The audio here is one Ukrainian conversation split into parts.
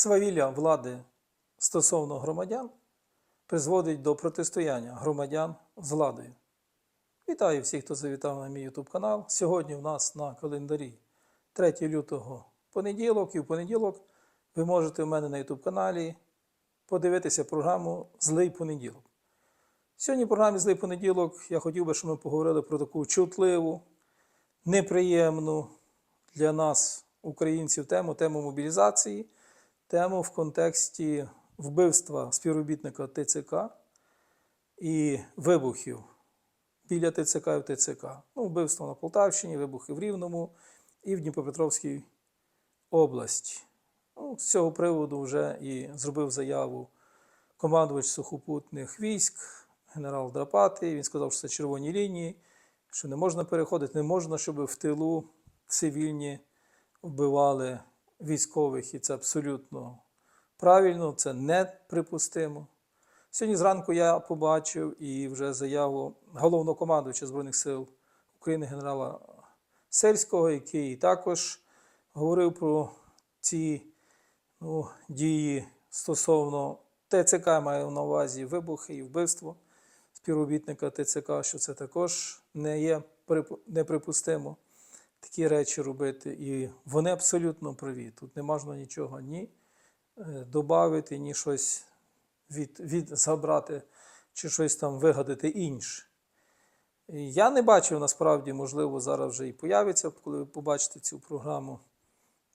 свавілля влади стосовно громадян призводить до протистояння громадян з владою. Вітаю всіх, хто завітав на мій YouTube канал. Сьогодні в нас на календарі 3 лютого понеділок, і в понеділок ви можете в мене на YouTube каналі подивитися програму Злий понеділок. Сьогодні в програмі Злий понеділок я хотів би, щоб ми поговорили про таку чутливу, неприємну для нас, українців, тему, тему мобілізації, тему в контексті вбивства співробітника ТЦК і вибухів біля ТЦК і ТЦК. Ну, вбивство на Полтавщині, вибухи в Рівному і в Дніпропетровській області. Ну, з цього приводу вже і зробив заяву командувач сухопутних військ, генерал Драпати. Він сказав, що це червоні лінії, що не можна переходити, не можна, щоб в тилу цивільні вбивали військових, і це абсолютно правильно, це неприпустимо. Сьогодні зранку я побачив і вже заяву головнокомандуюча Збройних сил України генерала Сельського, який також говорив про ці ну, дії стосовно ТЦК, маю на увазі вибухи і вбивство співробітника ТЦК, що це також не є припу- неприпустимо такі речі робити. І вони абсолютно праві. Тут не можна нічого ні додати, ні щось від, від забрати, чи щось там вигадати інше. Я не бачив насправді, можливо, зараз вже і появиться, коли ви побачите цю програму,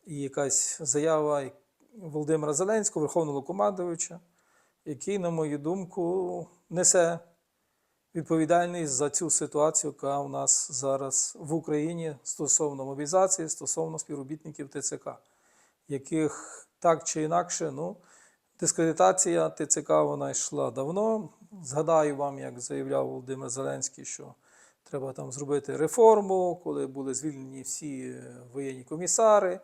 і якась заява Володимира Зеленського, Верховного командувача, який, на мою думку, несе відповідальність за цю ситуацію, яка у нас зараз в Україні стосовно мобілізації, стосовно співробітників ТЦК, яких так чи інакше, ну, дискредитація ТЦК вона йшла давно. Згадаю вам, як заявляв Володимир Зеленський, що треба там зробити реформу, коли були звільнені всі е, воєнні комісари,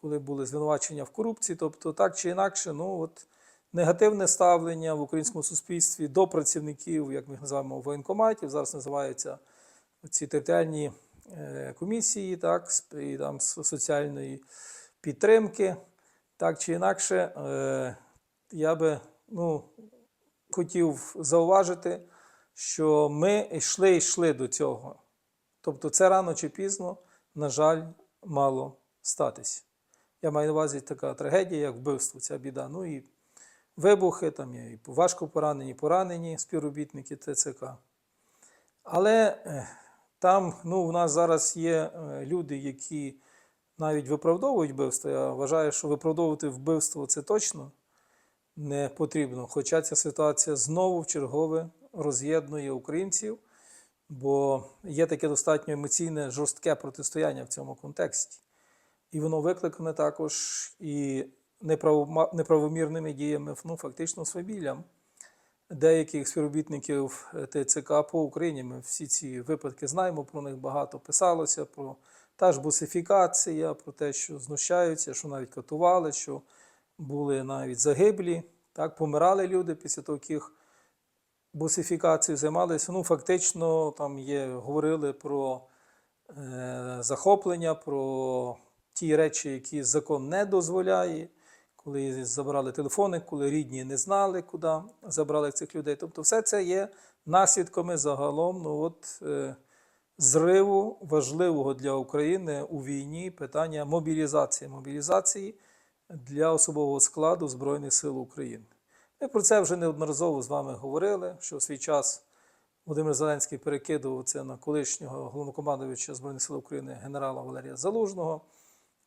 коли були звинувачення в корупції. Тобто, так чи інакше, ну от негативне ставлення в українському суспільстві до працівників, як ми їх називаємо, воєнкоматів, зараз називаються ці територіальні е, комісії, так, і там соціальної підтримки. Так чи інакше, е, я би ну, хотів зауважити, що ми йшли йшли до цього. Тобто це рано чи пізно, на жаль, мало статися. Я маю на увазі така трагедія, як вбивство, ця біда. Ну і вибухи, там є і важко поранені, поранені співробітники ТЦК. Але е, там ну, в нас зараз є е, люди, які навіть виправдовують вбивство. Я вважаю, що виправдовувати вбивство це точно не потрібно. Хоча ця ситуація знову в чергове роз'єднує українців, бо є таке достатньо емоційне, жорстке протистояння в цьому контексті. І воно викликане також і неправомірними діями, ну, фактично свавіллям деяких співробітників е, ТЦК по Україні. Ми всі ці випадки знаємо, про них багато писалося, про та ж бусифікація, про те, що знущаються, що навіть катували, що були навіть загиблі, так, помирали люди після таких бусифікацій займалися. Ну, фактично, там є, говорили про е, захоплення, про ті речі, які закон не дозволяє, коли забрали телефони, коли рідні не знали, куди забрали цих людей. Тобто, все це є наслідками загалом ну, от, е, зриву важливого для України у війні питання мобілізації. Мобілізації для особового складу Збройних сил України. Ми про це вже неодноразово з вами говорили, що в свій час Володимир Зеленський перекидував це на колишнього головнокомандувача Збройних сил України генерала Валерія Залужного,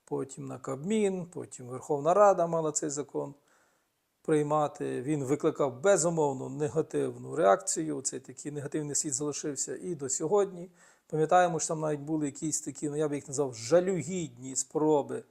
потім на Кабмін, потім Верховна Рада мала цей закон приймати. Він викликав безумовну негативну реакцію. Цей такий негативний слід залишився і до сьогодні. Пам'ятаємо, що там навіть були якісь такі, ну я б їх назвав жалюгідні спроби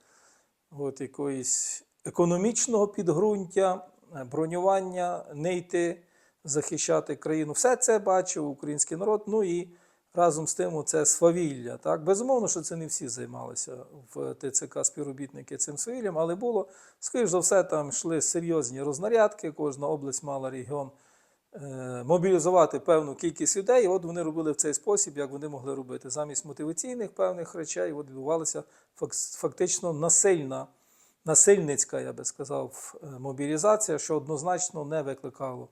от якоїсь економічного підґрунтя, е, бронювання, не йти захищати країну. Все це бачив український народ. Ну і разом з тим це свавілля. Так? Безумовно, що це не всі займалися в ТЦК співробітники цим свавіллям, але було, скоріш за все, там йшли серйозні рознарядки, кожна область мала регіон е, мобілізувати певну кількість людей. І от вони робили в цей спосіб, як вони могли робити. Замість мотиваційних певних речей, от відбувалася фактично насильна насильницька, я би сказав, е, мобілізація, що однозначно не викликало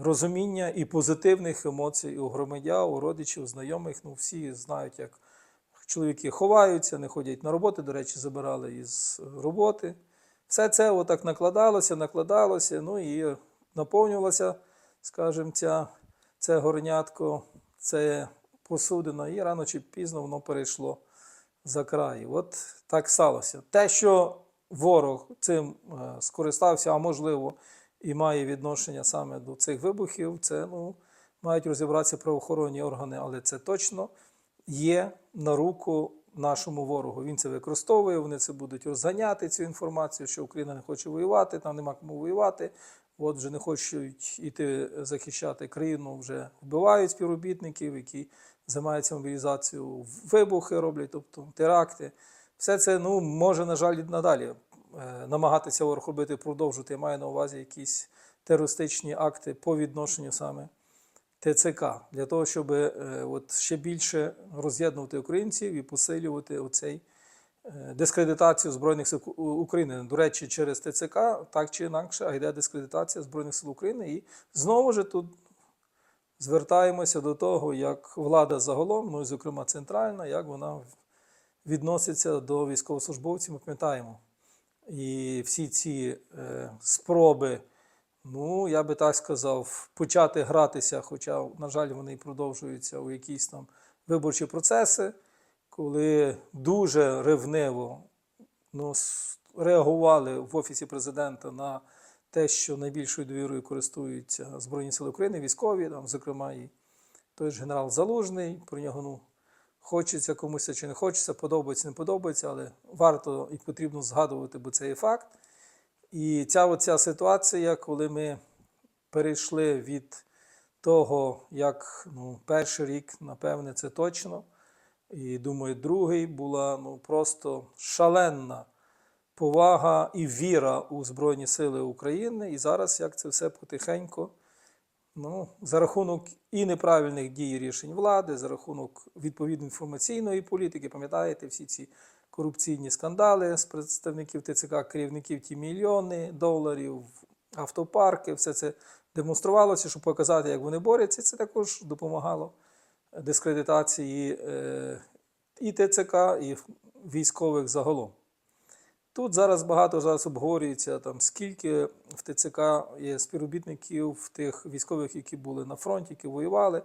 розуміння і позитивних емоцій у громадян, у родичів, знайомих. Ну, всі знають, як чоловіки ховаються, не ходять на роботи. До речі, забирали із роботи. Все це отак накладалося, накладалося, ну і наповнювалося, скажімо, ця, це горнятко, це посудина, і рано чи пізно воно перейшло за край. От так сталося. Те, що ворог цим е, скористався, а можливо, і має відношення саме до цих вибухів, це ну, мають розібратися правоохоронні органи, але це точно є на руку нашому ворогу. Він це використовує, вони це будуть розганяти цю інформацію, що Україна не хоче воювати, там нема кому воювати. От вже не хочуть іти захищати країну, вже вбивають співробітників, які займаються мобілізацією, вибухи роблять, тобто теракти. Все це ну, може, на жаль, і надалі намагатися ворог робити, продовжувати. Я маю на увазі якісь терористичні акти по відношенню саме ТЦК, для того, щоб е, от ще більше роз'єднувати українців і посилювати оцей е, дискредитацію Збройних сил України. До речі, через ТЦК так чи інакше, а йде дискредитація Збройних сил України. І знову ж тут звертаємося до того, як влада загалом, ну і зокрема центральна, як вона відноситься до військовослужбовців, ми пам'ятаємо. І всі ці е, спроби, ну, я би так сказав, почати гратися, хоча, на жаль, вони продовжуються у якісь там виборчі процеси, коли дуже ревниво ну, реагували в Офісі президента на те, що найбільшою довірою користуються Збройні Сили України, військові, там, зокрема, і той ж генерал Залужний, про нього ну, хочеться комусь чи не хочеться, подобається, не подобається, але варто і потрібно згадувати, бо це є факт. І ця оця ситуація, коли ми перейшли від того, як ну, перший рік, напевне, це точно. І думаю, другий була ну, просто шаленна повага і віра у Збройні Сили України. І зараз як це все потихеньку, ну, за рахунок і неправильних дій рішень влади, за рахунок відповідної інформаційної політики, пам'ятаєте, всі ці корупційні скандали з представників ТЦК, керівників ті мільйони доларів, автопарки, все це демонструвалося, щоб показати, як вони борються. Це також допомагало дискредитації е, і ТЦК, і військових загалом. Тут зараз багато зараз обговорюється, там, скільки в ТЦК є співробітників тих військових, які були на фронті, які воювали.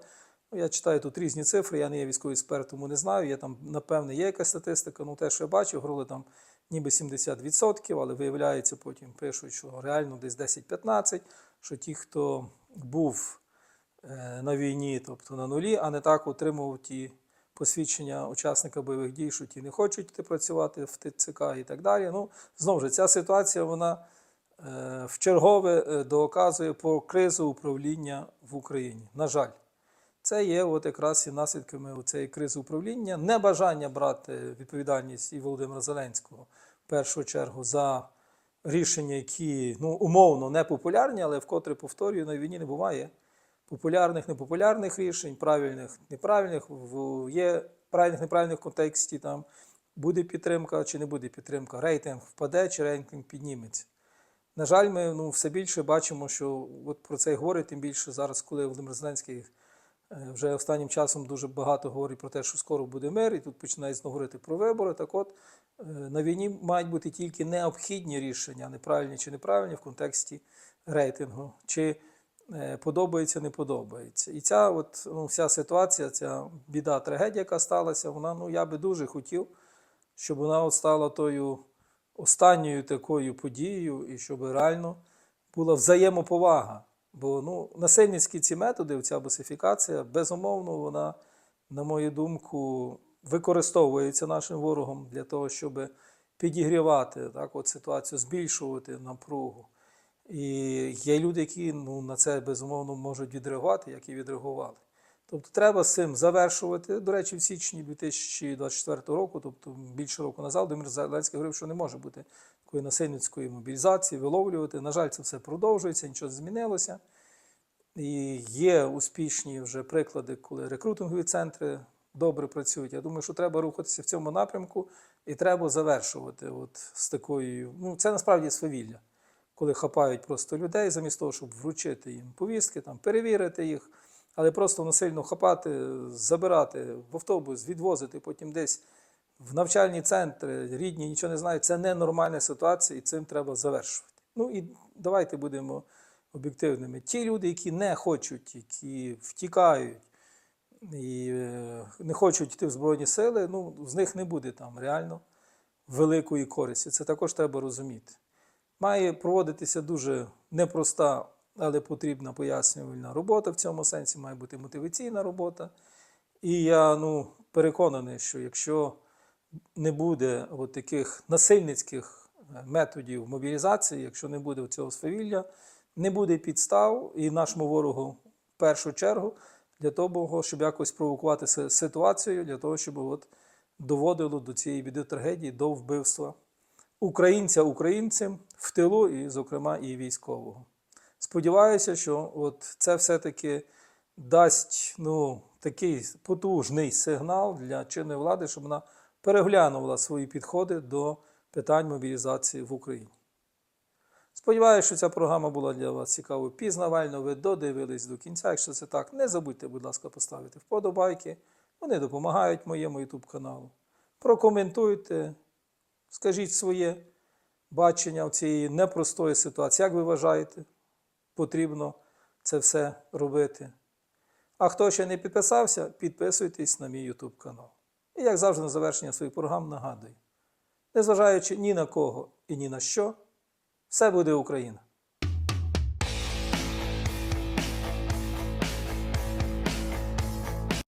Ну, я читаю тут різні цифри, я не є військовий експерт, тому не знаю. Я там, напевне, є якась статистика. Ну, те, що я бачив, говорили там ніби 70%, але виявляється, потім пишуть, що реально десь 10-15%, що ті, хто був е, на війні, тобто на нулі, а не так отримував ті посвідчення учасника бойових дій, що ті не хочуть працювати в ТЦК і так далі. Ну, знову ж, ця ситуація вона е, вчергове е, доказує про кризу управління в Україні. На жаль, це є от якраз і наслідками цієї кризи управління, небажання брати відповідальність і Володимира Зеленського в першу чергу за рішення, які ну, умовно непопулярні, але вкотре повторюю, на війні не буває популярних, непопулярних рішень, правильних, неправильних. В- Є правильних, неправильних контексті там буде підтримка чи не буде підтримка, рейтинг впаде чи рейтинг підніметься. На жаль, ми ну, все більше бачимо, що от про це і говорить, тим більше зараз, коли Володимир Зеленський е, вже останнім часом дуже багато говорить про те, що скоро буде мир, і тут починає знову говорити про вибори. Так от е, на війні мають бути тільки необхідні рішення, неправильні чи неправильні в контексті рейтингу. Чи подобається, не подобається. І ця от, ну, вся ситуація, ця біда, трагедія, яка сталася, вона, ну, я би дуже хотів, щоб вона от стала тою останньою такою подією, і щоб реально була взаємоповага. Бо ну, насильницькі ці методи, ця босифікація, безумовно, вона, на мою думку, використовується нашим ворогом для того, щоб підігрівати так, от ситуацію, збільшувати напругу. І є люди, які ну, на це безумовно можуть відреагувати, як і відреагували. Тобто треба з цим завершувати. До речі, в січні 2024 року, тобто більше року назад, Володимир Зеленський говорив, що не може бути такої насильницької мобілізації, виловлювати. На жаль, це все продовжується, нічого змінилося. І є успішні вже приклади, коли рекрутингові центри добре працюють. Я думаю, що треба рухатися в цьому напрямку і треба завершувати от з такою. Ну, це насправді свавілля, коли хапають просто людей замість того, щоб вручити їм повістки, там, перевірити їх, але просто насильно хапати, забирати в автобус, відвозити, потім десь в навчальні центри, рідні нічого не знають. Це ненормальна ситуація, і цим треба завершувати. Ну і давайте будемо об'єктивними. Ті люди, які не хочуть, які втікають і е, не хочуть йти в Збройні сили, ну, з них не буде там реально великої користі. Це також треба розуміти. Має проводитися дуже непроста, але потрібна пояснювальна робота в цьому сенсі, має бути мотиваційна робота. І я ну, переконаний, що якщо не буде от таких насильницьких е, методів мобілізації, якщо не буде цього свавілля, не буде підстав і нашому ворогу в першу чергу для того, щоб якось провокувати си- ситуацію, для того, щоб от доводило до цієї біди трагедії, до вбивства українця українцем в тилу, і, зокрема, і військового. Сподіваюся, що от це все-таки дасть ну, такий потужний сигнал для чинної влади, щоб вона переглянула свої підходи до питань мобілізації в Україні. Сподіваюся, що ця програма була для вас цікавою пізнавально. Ви додивились до кінця. Якщо це так, не забудьте, будь ласка, поставити вподобайки. Вони допомагають моєму YouTube каналу. Прокоментуйте, скажіть своє бачення цієї непростої ситуації. Як ви вважаєте, потрібно це все робити? А хто ще не підписався, підписуйтесь на мій YouTube канал. І як завжди на завершення своїх програм нагадую: незважаючи ні на кого і ні на що, все буде Україна.